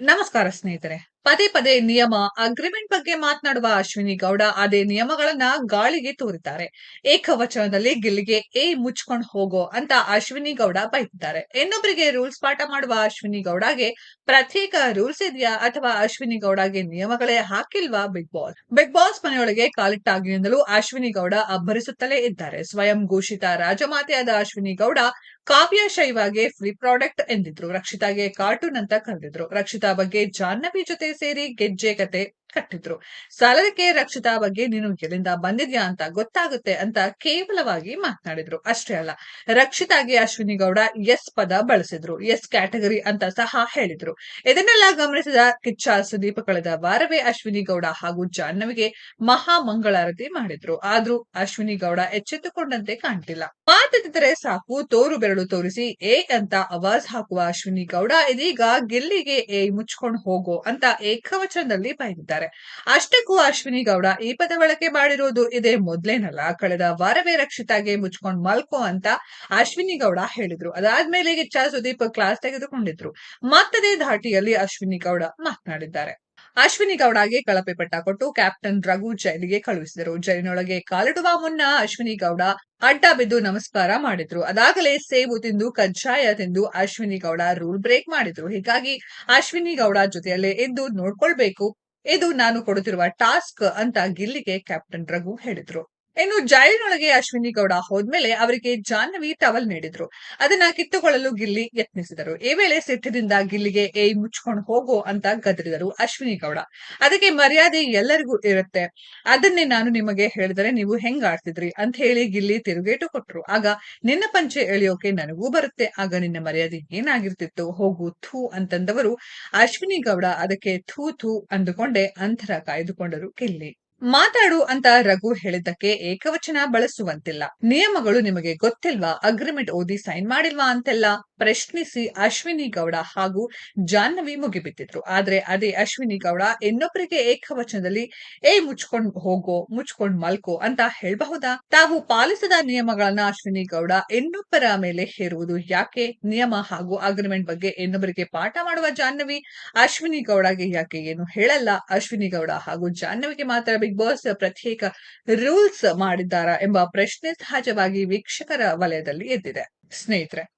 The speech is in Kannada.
ನಮಸ್ಕಾರ ಸ್ನೇಹಿತರೆ. ಪದೇ ಪದೇ ನಿಯಮ, ಅಗ್ರಿಮೆಂಟ್ ಬಗ್ಗೆ ಮಾತನಾಡುವ ಅಶ್ವಿನಿ ಗೌಡ ಅದೇ ನಿಯಮಗಳನ್ನ ಗಾಳಿಗೆ ತೋರಿದ್ದಾರೆ. ಏಕವಚನದಲ್ಲಿ ಗಿಲ್ಲಿಗೆ ಏ ಮುಚ್ಕೊಂಡು ಹೋಗೋ ಅಂತ ಅಶ್ವಿನಿ ಗೌಡ ಬೈತಿದ್ದಾರೆ ಇನ್ನೊಬ್ಬರಿಗೆ ರೂಲ್ಸ್ ಪಾಠ ಮಾಡುವ ಅಶ್ವಿನಿ ಗೌಡಗೆ ಪ್ರತ್ಯೇಕ ರೂಲ್ಸ್ ಇದೆಯಾ ಅಥವಾ ಅಶ್ವಿನಿ ಗೌಡಗೆ ನಿಯಮಗಳೇ ಹಾಕಿಲ್ವಾ ಬಿಗ್ ಬಾಸ್? ಬಿಗ್ ಬಾಸ್ ಮನೆಯೊಳಗೆ ಕಾಲಿಟ್ಟಾಗಿನಿಂದಲೂ ಅಶ್ವಿನಿ ಗೌಡ ಅಬ್ಬರಿಸುತ್ತಲೇ ಇದ್ದಾರೆ. ಸ್ವಯಂ ಘೋಷಿತ ರಾಜಮಾತೆಯಾದ ಅಶ್ವಿನಿ ಗೌಡ ಕಾವ್ಯ ಶೈವಾಗೆ ಫ್ರೀ ಪ್ರಾಡಕ್ಟ್ ಎಂದಿದ್ರು. ರಕ್ಷಿತಾಗೆ ಕಾರ್ಟೂನ್ ಅಂತ ಕರೆದಿದ್ರು. ರಕ್ಷಿತಾ ಬಗ್ಗೆ ಜಾಹ್ನವಿ ಜೊತೆ ಸೇರಿ ಗೆಜ್ಜೆ ಕತೆ ಕಟ್ಟಿದ್ರು. ಸಾಲದಕ್ಕೆ ರಕ್ಷಿತಾ ಬಗ್ಗೆ ನೀನು ಎಲ್ಲಿಂದ ಬಂದಿದ್ಯಾ ಅಂತ ಗೊತ್ತಾಗುತ್ತೆ ಅಂತ ಕೇವಲವಾಗಿ ಮಾತನಾಡಿದ್ರು. ಅಷ್ಟೇ ಅಲ್ಲ, ರಕ್ಷಿತಾಗೆ ಅಶ್ವಿನಿ ಗೌಡ ಎಸ್ ಪದ ಬಳಸಿದ್ರು, ಎಸ್ ಕ್ಯಾಟಗರಿ ಅಂತ ಸಹ ಹೇಳಿದ್ರು. ಇದನ್ನೆಲ್ಲ ಗಮನಿಸಿದ ಕಿಚ್ಚ, ಸುದೀಪ್ ಕಳೆದ ವಾರವೇ ಅಶ್ವಿನಿ ಗೌಡ ಹಾಗೂ ಜಾಹ್ನವಿಗೆ ಮಹಾ ಮಂಗಳಾರತಿ ಮಾಡಿದ್ರು. ಆದ್ರೂ ಅಶ್ವಿನಿ ಗೌಡ ಎಚ್ಚೆತ್ತುಕೊಂಡಂತೆ ಕಾಣ್ತಿಲ್ಲ. ಮಾತಿದ್ದರೆ ಸಾಕು, ತೋರು ಬೆರಳು ತೋರಿಸಿ ಎ ಅಂತ ಅವಾಜ್ ಹಾಕುವ ಅಶ್ವಿನಿ ಗೌಡ ಇದೀಗ ಗೆಲ್ಲಿಗೆ ಎ ಮುಚ್ಕೊಂಡು ಹೋಗೋ ಅಂತ ಏಕವಚನದಲ್ಲಿ ಬೈದಿದ್ದಾರೆ. ಅಷ್ಟಕ್ಕೂ ಅಶ್ವಿನಿ ಗೌಡ ಈ ಪದ ಬಳಕೆ ಮಾಡಿರೋದು ಇದೇ ಮೊದ್ಲೇನಲ್ಲ? ಕಳೆದ ವಾರವೇ ರಕ್ಷಿತಾಗೆ ಮುಚ್ಕೊಂಡ್ ಮಲ್ಕೋ ಅಂತ ಅಶ್ವಿನಿ ಗೌಡ ಹೇಳಿದ್ರು. ಅದಾದ್ಮೇಲೆ ಗಿಚ್ಚ ಸುದೀಪ್ ಕ್ಲಾಸ್ ತೆಗೆದುಕೊಂಡಿದ್ರು. ಮತ್ತದೇ ಧಾಟಿಯಲ್ಲಿ ಅಶ್ವಿನಿ ಗೌಡ ಮಾತನಾಡಿದ್ದಾರೆ. ಅಶ್ವಿನಿ ಗೌಡಗೆ ಕಳಪೆ ಪಟ್ಟ ಕೊಟ್ಟು ಕ್ಯಾಪ್ಟನ್ ರಘು ಜೈಲಿಗೆ ಕಳುಹಿಸಿದರು. ಜೈಲಿನೊಳಗೆ ಕಾಲಿಡುವ ಮುನ್ನ ಅಶ್ವಿನಿ ಗೌಡ ಅಡ್ಡ ಬಿದ್ದು ನಮಸ್ಕಾರ ಮಾಡಿದ್ರು. ಅದಾಗಲೇ ಸೇಬು ತಿಂದು ಕಜ್ಜಾಯ ತಿಂದು ಅಶ್ವಿನಿ ಗೌಡ ರೂಲ್ ಬ್ರೇಕ್ ಮಾಡಿದ್ರು. ಹೀಗಾಗಿ ಅಶ್ವಿನಿ ಗೌಡ ಜೊತೆಯಲ್ಲೇ ಎದ್ದು ನೋಡ್ಕೊಳ್ಬೇಕು ಇದು ನಾನು ಕೊಡುತ್ತಿರುವ ಟಾಸ್ಕ್ ಅಂತ ಗಿಲ್ಲಿಗೆ ಕ್ಯಾಪ್ಟನ್ ರಘು ಹೇಳಿದ್ರು. ಇನ್ನು ಜೈಲಿನೊಳಗೆ ಅಶ್ವಿನಿ ಗೌಡ ಹೋದ್ಮೇಲೆ ಅವರಿಗೆ ಜಾಹ್ನವಿ ಟವಲ್ ನೀಡಿದ್ರು. ಅದನ್ನ ಕಿತ್ತುಕೊಳ್ಳಲು ಗಿಲ್ಲಿ ಯತ್ನಿಸಿದರು. ಈ ವೇಳೆ ಸಿಟ್ಟಿನಿಂದ ಗಿಲ್ಲಿಗೆ, ಏಯ್, ಮುಚ್ಕೊಂಡು ಹೋಗೋ ಅಂತ ಗದರಿದರು ಅಶ್ವಿನಿ ಗೌಡ. ಅದಕ್ಕೆ ಮರ್ಯಾದೆ ಎಲ್ಲರಿಗೂ ಇರುತ್ತೆ. ಅದನ್ನೇ ನಾನು ನಿಮಗೆ ಹೇಳಿದರೆ ನೀವು ಹೆಂಗ್ ಆಡ್ತಿದ್ರಿ? ಅಂತ ಹೇಳಿ ಗಿಲ್ಲಿ ತಿರುಗೇಟು ಕೊಟ್ರು. ಆಗ, ನಿನ್ನ ಪಂಚೆ ಎಳೆಯೋಕೆ ನನಗೂ ಬರುತ್ತೆ. ಆಗ ನಿನ್ನ ಮರ್ಯಾದೆ ಏನಾಗಿರ್ತಿತ್ತು? ಹೋಗು, ಥೂ ಅಂತಂದವರು ಅಶ್ವಿನಿ ಗೌಡ ಅದಕ್ಕೆ ಥೂ ಥೂ ಅಂದುಕೊಂಡೆ ಅಂತರ ಕಾಯ್ದುಕೊಂಡರು ಗಿಲ್ಲಿ. ಮಾತಾಡು ಅಂತ ರಘು ಹೇಳಿದ್ದಕ್ಕೆ ಏಕವಚನ ಬಳಸುವಂತಿಲ್ಲ. ನಿಯಮಗಳು ನಿಮಗೆ ಗೊತ್ತಿಲ್ವಾ? ಅಗ್ರಿಮೆಂಟ್ ಓದಿ ಸೈನ್ ಮಾಡಿಲ್ವಾ ಅಂತೆಲ್ಲ? ಪ್ರಶ್ನಿಸಿ ಅಶ್ವಿನಿ ಗೌಡ ಹಾಗೂ ಜಾಹ್ನವಿ ಮುಗಿಬಿಟ್ಟಿದ್ರು ಆದ್ರೆ ಅದೇ ಅಶ್ವಿನಿ ಗೌಡ ಇನ್ನೊಬ್ಬರಿಗೆ ಏಕವಚನದಲ್ಲಿ, ಏ ಮುಚ್ಕೊಂಡ್ ಹೋಗೋ, ಮುಚ್ಕೊಂಡ್ ಮಲ್ಕೋ ಅಂತ ಹೇಳಬಹುದಾ? ತಾವು ಪಾಲಿಸದ ನಿಯಮಗಳನ್ನ ಅಶ್ವಿನಿ ಗೌಡ ಇನ್ನೊಬ್ಬರ ಮೇಲೆ ಹೇರುವುದು ಯಾಕೆ? ನಿಯಮ ಹಾಗೂ ಅಗ್ರಿಮೆಂಟ್ ಬಗ್ಗೆ ಇನ್ನೊಬ್ಬರಿಗೆ ಪಾಠ ಮಾಡುವ ಜಾಹ್ನವಿ, ಅಶ್ವಿನಿ ಗೌಡಗೆ ಯಾಕೆ ಏನು ಹೇಳಲ್ಲ? ಅಶ್ವಿನಿ ಗೌಡ ಹಾಗೂ ಜಾಹ್ನವಿಗೆ ಮಾತ್ರ ಬಿಗ್ ಬಾಸ್ ಪ್ರತ್ಯೇಕ ರೂಲ್ಸ್ ಮಾಡಿದ್ದಾರಾ ಎಂಬ ಪ್ರಶ್ನೆ ಸಹಜವಾಗಿ ವೀಕ್ಷಕರ ವಲಯದಲ್ಲಿ ಎದ್ದಿದೆ. ಸ್ನೇಹಿತರೆ